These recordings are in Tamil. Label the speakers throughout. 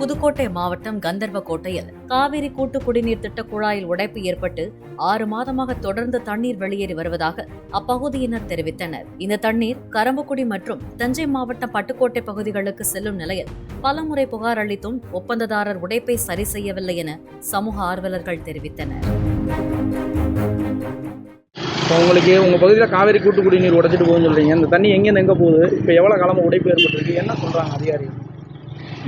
Speaker 1: புதுக்கோட்டை மாவட்டம் கந்தர்வக்கோட்டையில் காவிரி கூட்டு குடிநீர் திட்ட குழாயில் உடைப்பு ஏற்பட்டு ஆறு மாதமாக தொடர்ந்து தண்ணீர் வெளியேறி வருவதாக அப்பகுதியினர் தெரிவித்தனர். இந்த தண்ணீர் கரம்பக்குடி மற்றும் தஞ்சை மாவட்டம் பட்டுக்கோட்டை பகுதிகளுக்கு செல்லும் நிலையில் பலமுறை புகார் அளித்தும் ஒப்பந்ததாரர் உடைப்பை சரி செய்யவில்லை என சமூக ஆர்வலர்கள் தெரிவித்தனர்.
Speaker 2: இப்போ உங்களுக்கு உங்கள் பகுதியில் காவேரி கூட்டு குடிநீர் உடைச்சிட்டு போகுதுன்னு சொல்றீங்க. இந்த தண்ணி எங்கேருந்து எங்கே போகுது? இப்போ எவ்வளோ காலமாக உடைப்பு ஏற்பட்டிருக்கு? என்ன சொல்கிறாங்க அதிகாரிகள்?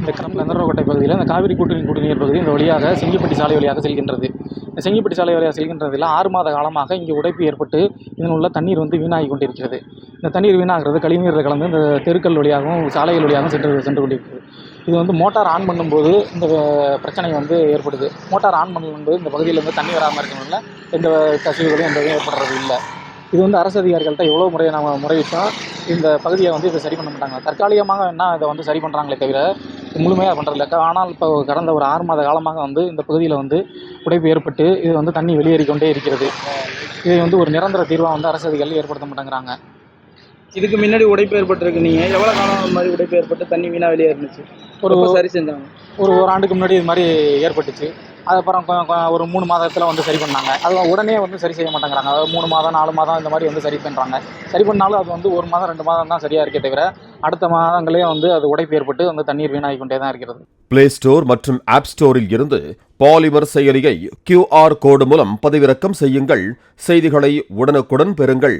Speaker 3: இந்த கம் கந்தரவக்கோட்டை பகுதியில் இந்த காவிரி கூட்டணி குடிநீர் பகுதி இந்த வழியாக செங்கிப்பட்டி சாலை வழியாக செல்கின்றது. இந்த செங்கிப்பட்டி சாலை வழியாக செல்கின்றதில் ஆறு மாத காலமாக இங்கே உடைப்பு ஏற்பட்டு இதன் உள்ள தண்ணீர் வந்து வீணாகி கொண்டிருக்கிறது. இந்த தண்ணீர் வீணாகிறது கழிவுநீரில் கலந்து இந்த தெருக்கள் வழியாகவும் சாலைகள் வழியாகவும் சென்று சென்று கொண்டிருக்கிறது. இது வந்து மோட்டார் ஆன் பண்ணும்போது இந்த பிரச்சனை வந்து ஏற்படுது. மோட்டார் ஆன் பண்ணும்போது இந்த பகுதியில் வந்து தண்ணி வராமல் இருக்கிறதுனால எந்த கசிவுகளும் எந்த ஏற்படுறது இல்லை. இது வந்து அரசு அதிகாரிகள்கிட்ட எவ்வளோ முறை நம்ம முறையிட்டோம் இந்த பகுதியை வந்து இதை சரி பண்ண மாட்டாங்க. தற்காலிகமாக என்ன இதை வந்து சரி பண்ணுறாங்களே தவிர முழுமையாக பண்ணுறதில்ல ஆனால் இப்போ கடந்த ஒரு ஆறு மாத காலமாக வந்து இந்த பகுதியில் வந்து உடைப்பு ஏற்பட்டு இது வந்து தண்ணி வெளியேறி கொண்டே இருக்கிறது. இதை வந்து ஒரு நிரந்தர தீர்வாக வந்து அரசு அதிகாரிகள் ஏற்படுத்த மாட்டேங்கிறாங்க.
Speaker 2: இதுக்கு முன்னாடி உடைப்பு ஏற்பட்டிருக்கு நீங்கள் எவ்வளோ காலம் இந்த மாதிரி உடைப்பு ஏற்பட்டு தண்ணி வீணாக வெளியே இருந்துச்சு
Speaker 3: ஒரு
Speaker 2: ஒரு சரி செஞ்சாங்க?
Speaker 3: ஒரு ஒரு ஆண்டுக்கு முன்னாடி இது மாதிரி ஏற்பட்டுச்சு. அதுக்கப்புறம் ஒரு மூணு மாதத்தில் வந்து சரி பண்ணாங்க. அது உடனே வந்து சரி செய்ய மாட்டேங்கிறாங்க. அதாவது மூணு மாதம் நாலு மாதம் இந்த மாதிரி வந்து சரி பண்ணுறாங்க சரி பண்ணாலும் அது வந்து ஒரு மாதம் ரெண்டு மாதம் தான் சரியாக இருக்கே தவிர அடுத்த மாதங்களே வந்து அது உடைப்பு ஏற்பட்டு வந்து தண்ணீர் வீணாகி கொண்டே தான் இருக்கிறது.
Speaker 4: பிளே ஸ்டோர் மற்றும் ஆப் ஸ்டோரில் இருந்து பாலிமர் செயலியை கியூஆர் கோடு மூலம் பதிவிறக்கம் செய்யுங்கள். செய்திகளை உடனுக்குடன் பெறுங்கள்.